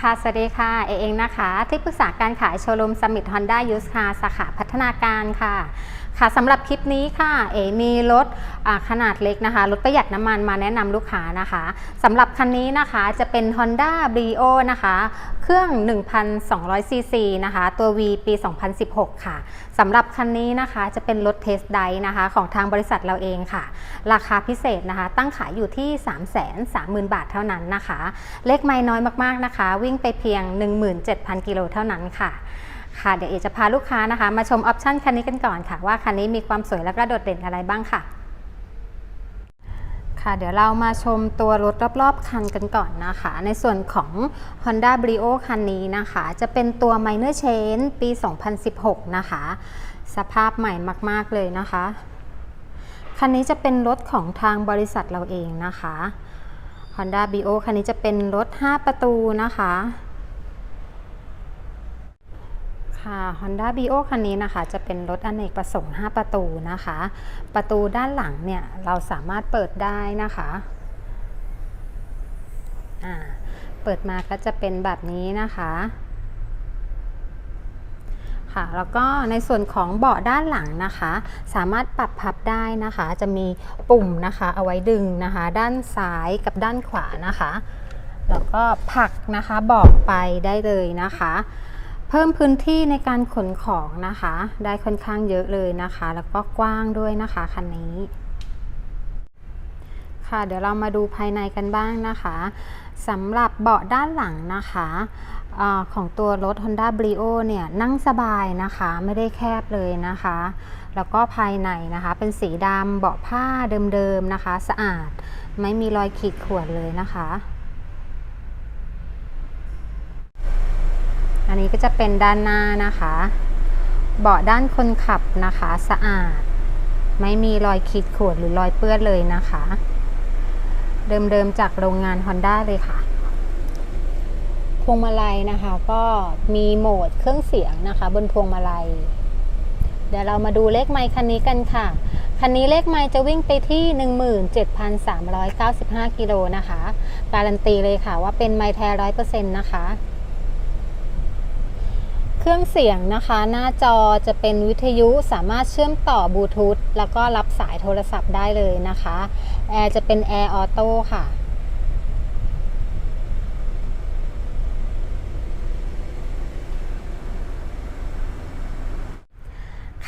ค่ะ สวัสดีค่ะ เอเองนะคะ ที่ปรึกษาการขายโชว์รูมสมิธฮอนด้ายูสคาสาขาพัฒนาการค่ะ ค่ะสำหรับคลิปนี้ค่ะ เอมีรถขนาดเล็กนะคะรถประหยัดน้ำมันมาแนะนำลูกค้านะคะสำหรับคันนี้นะคะจะเป็น Honda Brio นะคะ เครื่อง 1,200ซีซีนะคะ ตัว V ปี 2016 ค่ะสำหรับคันนี้นะคะจะเป็นรถเทสไดนะคะ ของทางบริษัทเราเองค่ะ ราคาพิเศษนะคะ ตั้งขายอยู่ที่ 330,000 บาทเท่านั้นนะคะ เลขไม่น้อยมากๆนะคะ วิ่งไปเพียง 17,000 กิโลเท่านั้นค่ะ ค่ะเดี๋ยวเอจะพาลูกค้านะคะ มาชมออปชันคันนี้กันก่อนค่ะ ว่าคันนี้มีความสวยและก็โดดเด่นอะไรบ้างค่ะ ค่ะ เดี๋ยวเรามาชมตัวรถรอบๆคันกันก่อนนะคะ ในส่วนของ Honda Brio คันนี้นะคะ จะเป็นตัว Minor Change ปี 2016 นะคะ สภาพใหม่มากๆเลยนะคะ คันนี้จะเป็นรถของทางบริษัทเราเองนะคะ Honda Brio คันนี้จะเป็นรถ 5 ประตูนะคะ ค่ะ Honda Bio คันนี้นะคะจะเป็นรถอเนกประสงค์ 5 ประตูนะคะ ประตูด้านหลังเนี่ยเราสามารถเปิดได้นะคะอ่าเปิดมาก็จะเป็นแบบนี้นะคะค่ะแล้วก็ในส่วนของเบาะด้านหลังนะคะ สามารถปรับพับได้นะคะ จะมีปุ่มนะคะเอาไว้ดึงนะคะ ด้านซ้ายกับด้านขวานะคะ แล้วก็ผักนะคะเบอกไปได้เลยนะคะ เพิ่มพื้นที่ในการขนของนะคะ ได้ค่อนข้างเยอะเลยนะคะ แล้วก็กว้างด้วยนะคะคันนี้ค่ะเดี๋ยวเรามาดูภายในกันบ้างนะคะสำหรับเบาะด้านหลังนะคะอของตัวรถ Honda Brio เนี่ยนั่งสบายนะคะไม่ได้แคบเลยนะคะ แล้วก็ภายในนะคะเป็นสีดำเบาะผ้าเดิมๆนะคะ สะอาดไม่มีรอยขีดข่วนเลยนะคะ อันนี้ก็จะเป็นด้านหน้านะคะ เบาะด้านคนขับนะคะสะอาด ไม่มีรอยขีดข่วนหรือรอยเปื้อนเลยนะคะ เดิมๆจากโรงงาน Honda เลยค่ะพวงมาลัยนะคะก็มีโหมดเครื่องเสียงนะคะ บนพวงมาลัย เดี๋ยวเรามาดูเลขไมค์คันนี้กันค่ะ คันนี้เลขไมค์จะวิ่งไปที่ 17,395 กิโลนะคะ การันตีเลยค่ะว่าเป็นไมค์แท้ร้อยเปอร์เซ็นต์นะคะ ครื่องเสียงนะคะ หน้าจอจะเป็นวิทยุสามารถเชื่อมต่อบลูทูธแล้วก็รับสายโทรศัพท์ได้เลยนะคะ แอร์จะเป็นแอร์ออโต้ค่ะ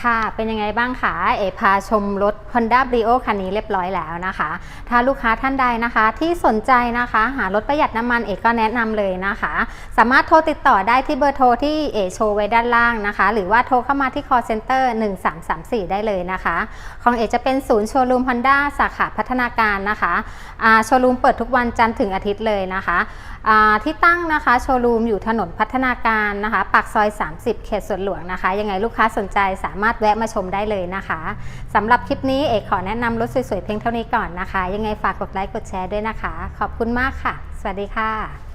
ค่ะ เป็นยังไงบ้างคะเอพาชมรถ Honda Brio คันนี้เรียบร้อยแล้วนะคะ ถ้าลูกค้าท่านใดนะคะที่สนใจนะคะ หารถประหยัดน้ำมันเอกก็แนะนำเลยนะคะ สามารถโทรติดต่อได้ที่เบอร์โทรที่เอโชว์ไว้ด้านล่างนะคะ หรือว่าโทรเข้ามาที่ call center 1334 ได้เลยนะคะ ของเอจะเป็นศูนย์โชว์รูม Honda สาขาพัฒนาการนะคะโชว์รูมเปิดทุกวันจันทร์ถึงอาทิตย์เลยนะคะที่ตั้งนะคะโชว์รูมอยู่ถนนพัฒนาการนะคะปากซอย 30 เขตสวนหลวงนะคะ ยังไงลูกค้าสนใจสามารถารถแวะมาชมได้เลยนะคะสำหรับคลิปนี้เอกขอแนะนำรถสวยๆเพียงเท่านี้ก่อนนะคะ ยังไงฝากกดไลค์กดแชร์ด้วยนะคะ ขอบคุณมากค่ะ สวัสดีค่ะ